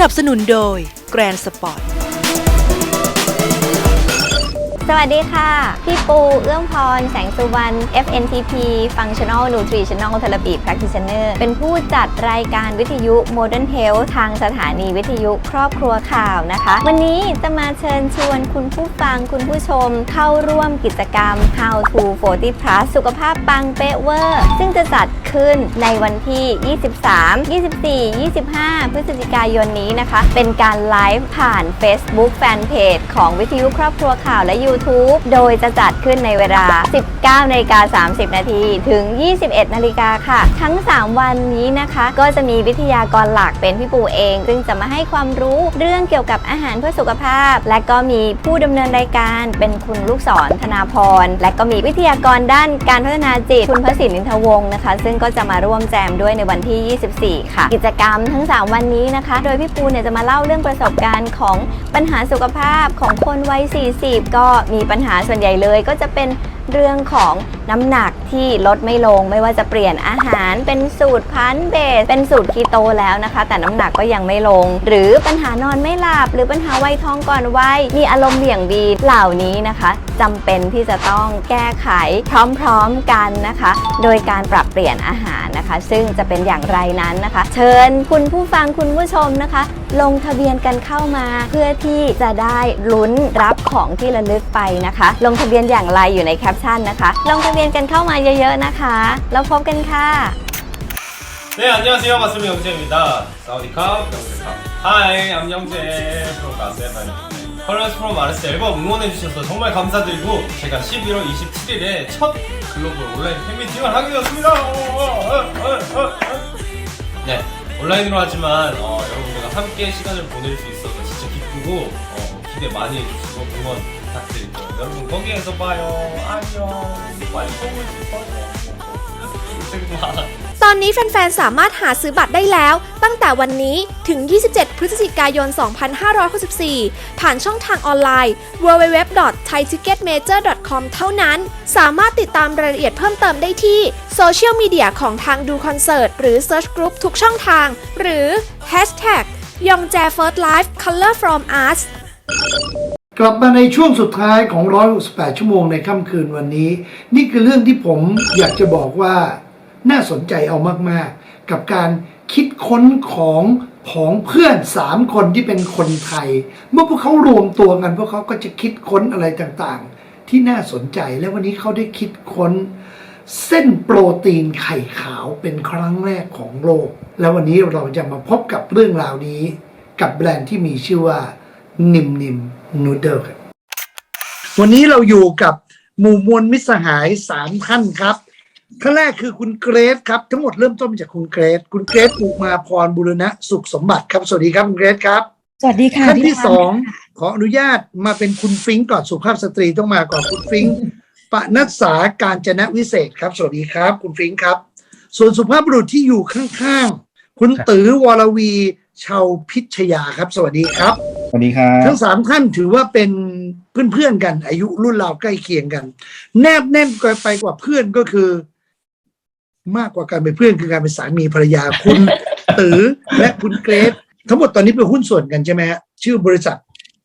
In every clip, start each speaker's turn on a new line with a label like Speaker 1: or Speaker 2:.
Speaker 1: นับสนุนโดย Grand Sport
Speaker 2: วัสดีค่ะ พี่ปู เอื้อมพร แสงสุวรรณ FNTP Functional Nutritional Therapy Practitioner เป็นผู้จัดรายการวิทยุ Modern Health ทางสถานีวิทยุครอบครัวข่าวนะคะ วันนี้จะมาเชิญชวนคุณผู้ฟังคุณผู้ชมเข้าร่วมกิจกรรม How to 40 plus สุขภาพปังเป๊ะเวอร์ ซึ่งจะจัดขึ้นในวันที่ 23 24 25 พฤศจิกายนนี้นะคะ เป็นการไลฟ์ผ่าน Facebook Fanpage ของวิทยุครอบครัวข่าวและ YouTube โดยจะจัดขึ้นในเวลา 19นาฬิกา30 นาทีถึง 21 นาฬิกาค่ะ ทั้ง 3 วันนี้นะคะ ก็จะมีวิทยากรหลักเป็นพี่ปูเอง ซึ่งจะมาให้ความรู้เรื่องเกี่ยวกับอาหารเพื่อสุขภาพ และก็มีผู้ดำเนินรายการเป็นคุณลูกศรธนาพร และก็มีวิทยากรด้านการพัฒนาจิตคุณพระสินินทวงศ์นะคะ ซึ่งก็จะมาร่วมแจมด้วยในวันที่ 24 ค่ะ กิจกรรมทั้ง 3 วันนี้นะคะ โดยพี่ปูเนี่ยจะมาเล่าเรื่องประสบการณ์ของปัญหาสุขภาพของคนวัย 40 ก็มีปัญหาส่วนใหญ่เลยก็จะเป็นเรื่องของน้ำหนักที่ลดไม่ลง ไม่ว่าจะเปลี่ยนอาหารเป็นสูตรพันเบส เป็นสูตรคีโตแล้วนะคะ แต่น้ำหนักก็ยังไม่ลง หรือปัญหานอนไม่หลับ หรือปัญหาวัยทองก่อนวัยมีอารมณ์เบี่ยงบีเหล่านี้นะคะจำเป็นที่จะต้องแก้ไขพร้อมๆกันนะคะ โดยการปรับเปลี่ยนอาหารนะคะ ซึ่งจะเป็นอย่างไรนั้นนะคะ เชิญคุณผู้ฟังคุณผู้ชมนะคะ ลงทะเบียนกันเข้ามา เพื่อที่จะได้ลุ้นรับของที่ระลึกไปนะคะ ลงทะเบียนอย่างไรอยู่ในแคปชั่นนะคะลงทะเบียนกันเข้ามาเยอะๆนะคะ แล้วพบกันค่ะ
Speaker 3: 네 안녕하세요 마스미 영재입니다 사우디캅 영재캅 하이 암영재 프로가 세븐 컬러스 프로 마르스 앨범 응원해주셔서 정말 감사드리고 제가 11월 27일에 첫 글로벌 온라인 팬미팅을 하게 되었습니다 네 온라인으로 하지만 어, 여러분들과 함께 시간을 보낼 수 있어서 진짜 기쁘고 어, 기대 많이 해주시고 응원 부탁드리고요 여러분 거기에서 봐요 안녕 많이 보고 싶어요 고생마
Speaker 4: ตอนนี้แฟนๆ สามารถหาซื้อบัตรได้แล้ว ตั้งแต่วันนี้ถึง 27 พฤศจิกายน 2564 ผ่านช่องทางออนไลน์ www.thaiticketmajor.com เท่านั้น สามารถติดตามรายละเอียดเพิ่มเติมได้ที่โซเชียลมีเดียของทางดูคอนเสิร์ต หรือ Search Group ทุกช่องทาง หรือ Hashtag ยองแจ First Life Color from Us
Speaker 5: กลับมาในช่วงสุดท้ายของ 168 ชั่วโมงในค่ำคืนวันนี้ นี่คือเรื่องที่ผมอยากจะบอกว่าน่าสนใจเอามาก ๆ กับการคิดค้นของของเพื่อน 3 คนที่เป็นคนไทย เมื่อพวกเขารวมตัวกัน พวกเขาก็จะคิดค้นอะไรต่างๆ ที่น่าสนใจและวันนี้เขาได้คิดค้น เส้นโปรตีนไข่ขาวเป็นครั้งแรกของโลก แล้ววันนี้เราจะมาพบกับเรื่องราวนี้ กับแบรนด์ที่มีชื่อว่านิมนิม นูเดิลครับวันนี้เราอยู่กับหมู่มวลมิตรสหายสามท่านครับท่านแรกคือคุณเกรซครับ ทั้งหมดเริ่มต้นมาจากคุณเกรซคุณเกรซปุมาพรบุรณะสุขสมบัติครับสวัสดีครับคุณเกรซครับ
Speaker 6: สวัสดีค่ะ
Speaker 5: ท่านที่
Speaker 6: พี่
Speaker 5: สองขออนุญาตมาเป็นคุณฟิงค์ก่อนสุภาพสตรีต้องมาก่อนคุณฟิงค์ปนัสสาการจนะวิเศษครับ สวัสดีครับ คุณฟิงค์ครับ ส่วนสุภาพบุรุษที่อยู่ข้างๆคุณตือวรวีชาวพิชยาครับ สวัสดีครับ
Speaker 6: สวัสดีครับ
Speaker 5: ทั้งสามท่านถือว่าเป็นเพื่อนๆกัน อายุรุ่นราวใกล้เคียงกัน แนบแน่นไปกว่าเพื่อนก็คือ มากกว่าการเป็นเพื่อนคือการเป็นสามีภรรยาคุณตือและคุณเกรซทั้งหมดตอนนี้เป็นหุ้นส่วนกันใช่ไหมฮะชื่อบริษัท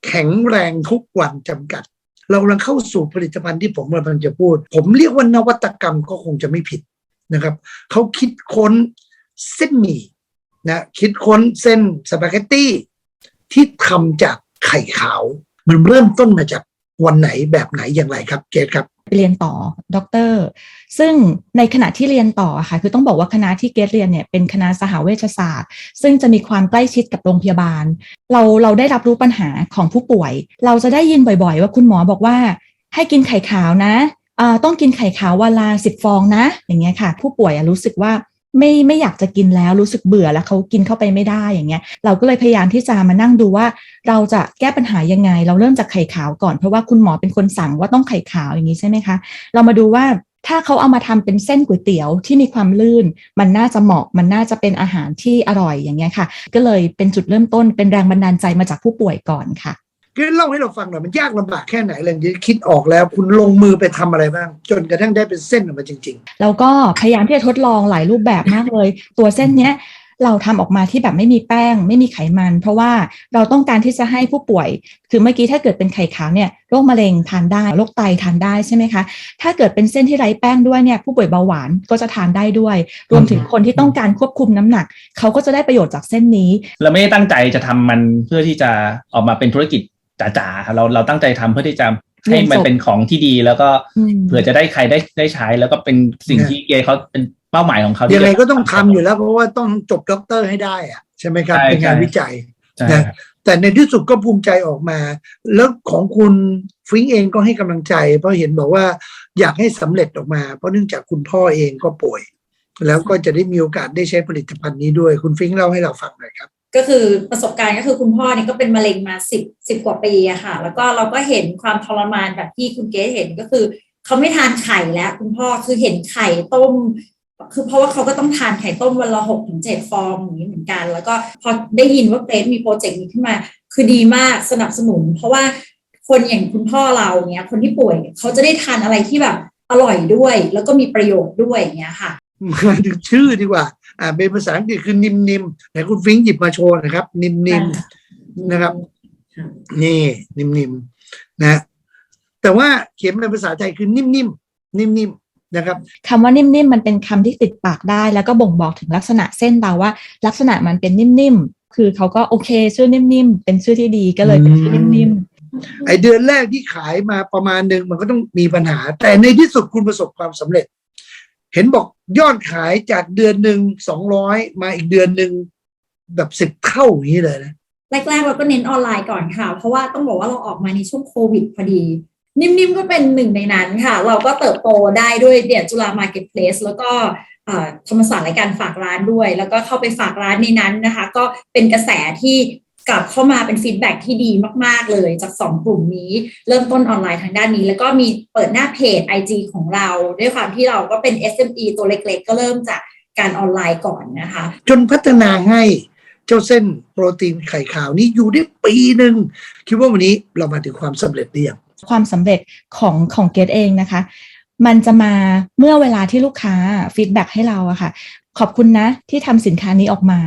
Speaker 5: แข็งแรงทุกวันจำกัด เรากำลังเข้าสู่ผลิตภัณฑ์ที่ผมกำลังจะพูด ผมเรียกว่านวัตกรรมก็คงจะไม่ผิดนะครับเขาคิดค้นเส้นหมี่นะคิดค้นเส้นสปาเกตตี้ ที่ทำจากไข่ขาว มันเริ่มต้นมาจากวันไหนแบบไหนอย่างไรครับเกรดครับ
Speaker 6: เรียนต่อด็อกเตอร์ ซึ่งในขณะที่เรียนต่อค่ะ คือต้องบอกว่าคณะที่เกรดเรียนเนี่ยเป็นคณะสหเวชศาสตร์ ซึ่งจะมีความใกล้ชิดกับโรงพยาบาล เราเราได้รับรู้ปัญหาของผู้ป่วย เราจะได้ยินบ่อยๆ ว่าคุณหมอบอกว่า ให้กินไข่ขาวนะต้องกินไข่ขาววันละสิบฟองนะ อย่างเงี้ยค่ะ ผู้ป่วยรู้สึกว่า ไม่ไม่อยากจะกินแล้วรู้สึกเบื่อแล้วเขากินเข้าไปไม่ได้อย่างเงี้ย เราก็เลยพยายามที่จะมานั่งดูว่า เราจะแก้ปัญหายังไง เราเริ่มจากไข่ขาวก่อนเพราะว่าคุณหมอเป็นคนสั่งว่าต้องไข่ขาวอย่างนี้ใช่ไหมคะ เรามาดูว่าถ้าเขาเอามาทำเป็นเส้นก๋วยเตี๋ยวที่มีความลื่น มันน่าจะเหมาะมันน่าจะเป็นอาหารที่อร่อยอย่างเงี้ยค่ะ ก็เลยเป็นจุดเริ่มต้นเป็นแรงบันดาลใจมาจากผู้ป่วยก่อนค่ะ
Speaker 5: กรดเล่าให้เราฟังหน่อยมันยากลำบากแค่ไหนเลยที่คิดออกแล้วคุณลงมือไปทำอะไรบ้าง จนกระทั่งได้เป็นเส้นออกมาจริง
Speaker 6: แล้วก็พยายามที่จะทดลองหลายรูปแบบมากเลย ตัวเส้นเนี้ยเราทำออกมาที่แบบไม่มีแป้ง ไม่มีไขมัน เพราะว่าเราต้องการที่จะให้ผู้ป่วย คือเมื่อกี้ถ้าเกิดเป็นไข่ขาวเนี่ยโรคมะเร็งทานได้โรคไตทานได้ใช่ไหมคะ ถ้าเกิดเป็นเส้นที่ไร้แป้งด้วยเนี่ยผู้ป่วยเบาหวานก็จะทานได้ด้วย รวมถึงคนที่ต้องการควบคุมน้ำหนัก เขาก็จะได้ประโยชน์จากเส้นนี้
Speaker 7: เราไม่ได้ตั้งใจจะทำมันเพื่อที่จะออกมาเป็นธุรกิจ จ๋าๆครับเราเราตั้งใจทำเพื่อที่จะให้มัน
Speaker 6: เรียนจบ
Speaker 7: เป็นของที่ดีแล้วก็
Speaker 6: อืม
Speaker 7: เผื่อจะได้ใครได้ได้ใช้ แล้วก็เป็นสิ่งที่เกย์เขาเป็นเป้าหมายของเขา
Speaker 5: ยั
Speaker 7: ที่
Speaker 5: งไง
Speaker 7: จะ
Speaker 5: ก็ต้องทำอยู่แล้ว เพราะว่าต้องจบด็อกเตอร์ให้ได้อะใช่ไหมครับ
Speaker 7: ใช่
Speaker 5: เป็นงาน
Speaker 7: ใช่
Speaker 5: วิจัย
Speaker 7: ใช่
Speaker 5: นะแต่ในที่สุดก็ภูมิใจออกมา แล้วของคุณฟิงค์เองก็ให้กำลังใจ เพราะเห็นบอกว่าอยากให้สำเร็จออกมา เพราะเนื่องจากคุณพ่อเองก็ป่วย แล้วก็จะได้มีโอกาสได้ใช้ผลิตภัณฑ์นี้ด้วย คุณฟิงค์เล่าให้เราฟังหน่อยครับ
Speaker 8: ก็คือประสบการณ์ก็คือคุณพ่อเนี่ยก็เป็นมะเร็งมาสิบสิบกว่าปีอะค่ะ แล้วก็เราก็เห็นความทรมานแบบที่คุณเก๋เห็นก็คือเขาไม่ทานไข่แล้ว คุณพ่อคือเห็นไข่ต้ม คือเพราะว่าเขาก็ต้องทานไข่ต้มวันละหกถึงเจ็ดฟองอย่างนี้เหมือนกัน แล้วก็พอได้ยินว่าเกรซมีโปรเจกต์นี้ขึ้นมา คือดีมากสนับสนุน เพราะว่าคนอย่างคุณพ่อเราเนี่ยคนที่ป่วยเนี่ยเขาจะได้ทานอะไรที่แบบอร่อยด้วย แล้วก็มีประโยชน์ด้วยอย่างเงี้ยค่ะ
Speaker 5: มาถึงชื่อดีกว่า อ่าเป็นภาษาอังกฤษคือนิมนิมไหนคุณฟิงค์หยิบมาโชว์หนะครับ นิมนิมนะครับ นี่นิ่มๆนะแต่ว่าเขียนเป็นภาษาไทยคือนิ่มๆนิ่มๆนะครับ
Speaker 6: คำว่านิ่มๆมันเป็นคำที่ติดปากได้ แล้วก็บ่งบอกถึงลักษณะเส้นเราว่า ลักษณะมันเป็นนิ่มๆคือเขาก็โอเค ชื่อนิ่มๆเป็นชื่อที่ดีก็เลยเป็นชื่อนิ่ม
Speaker 5: ไอเดือนแรกที่ขายมาประมาณหนึ่งมันก็ต้องมีปัญหา แต่ในที่สุดคุณประสบความสำเร็จ เห็นบอกยอดขายจากเดือนหนึ่งสองร้อยมาอีกเดือนหนึ่งแบบสิบเท่าอย่างนี้เลยนะ
Speaker 8: แรกๆเราก็เน้นออนไลน์ก่อนค่ะ เพราะว่าต้องบอกว่าเราออกมาในช่วงโควิดพอดี นิ่มๆก็เป็นหนึ่งในนั้นค่ะ เราก็เติบโตได้ด้วยเดียจุฬามาร์เก็ตเพลสแล้วก็ธรรมศาสตร์รายการฝากร้านด้วย แล้วก็เข้าไปฝากร้านในนั้นนะคะ ก็เป็นกระแสที่ กลับเข้ามาเป็นฟีดแบ็ที่ดีมาก ๆ เลยจาก 2 กลุ่มนี้ เริ่มต้นออนไลน์ทางด้านนี้ แล้วก็มีเปิดหน้าเพจ IG ของเรา ด้วยความที่เราก็เป็น SME ตัวเล็ก ๆ ก็เริ่มจากการออนไลน์ก่อนนะคะ
Speaker 5: จนพัฒนาให้เจ้าเส้นโปรตีนไข่ขาวนี้อยู่ได้ปีหนึ่งคิดว่าวันนี้เรามาถึงความสำเร็จหรือยัง
Speaker 6: ๆความสำเร็จของของเกตเองนะคะมันจะมาเมื่อเวลาที่ลูกค้าฟีดแบ็กให้เราอะค่ะ ขอบคุณนะที่ทำสินค้านี้ออกมา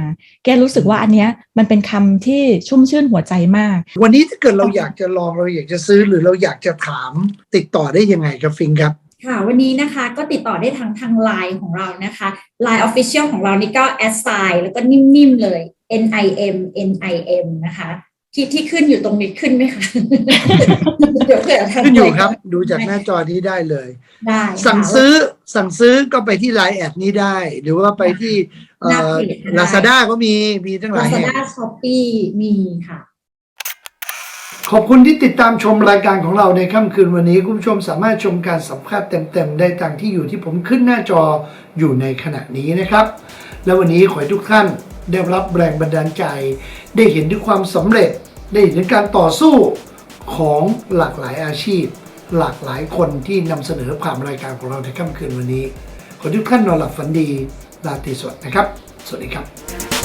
Speaker 6: แกรู้สึกว่าอันเนี้ยมันเป็นคำที่ชุ่มชื่นหัวใจมาก
Speaker 5: วันนี้ถ้าเกิดเราอยากจะลองเราอยากจะซื้อหรือเราอยากจะถามติดต่อได้ยังไงครับฟิงครับ
Speaker 8: ค่ะ วันนี้นะคะก็ติดต่อได้ทางทางไลน์ของเรานะคะ Line Official ของเรานี่ก็แอดไซน์แล้วก็นิ่มๆเลย N I M N I M นะคะ ที่ที่ขึ้นอยู่ตรงนี้ขึ้นไหมคะเดี๋ยวเผื่อทาง
Speaker 5: ขึ้นอยู่ครับ ดูจากหน้าจอนี้ได้เลย
Speaker 8: ได้ค่ะ
Speaker 5: สั่งซื้อ สั่งซื้อก็ไปที่ไลน์แอดนี้ได้ หรือว่าไปที่
Speaker 8: หน้าเพจได้
Speaker 5: ลาซาด้าก็มีมีทั้งห
Speaker 8: ลา
Speaker 5: ลาย
Speaker 8: ซา
Speaker 5: แห่ง
Speaker 8: ด้าช้อปปี้มีค่ะ
Speaker 5: ขอบคุณที่ติดตามชมรายการของเราในค่ำคืนวันนี้ คุณผู้ชมสามารถชมการสัมภาษณ์เต็ม ๆ ได้ทางที่อยู่ที่ผมขึ้นหน้าจออยู่ในขณะนี้นะครับ และวันนี้ขอให้ทุกท่านได้รับแรงบันดาลใจ ได้เห็นถึงความสำเร็จ ได้เห็นถึงการต่อสู้ของหลากหลายอาชีพ หลากหลายคนที่นำเสนอผ่านรายการของเราในค่ำคืนวันนี้ ขอทุกท่านนอนหลับฝันดีราตรีสวัสดิ์นะครับ สวัสดีครับ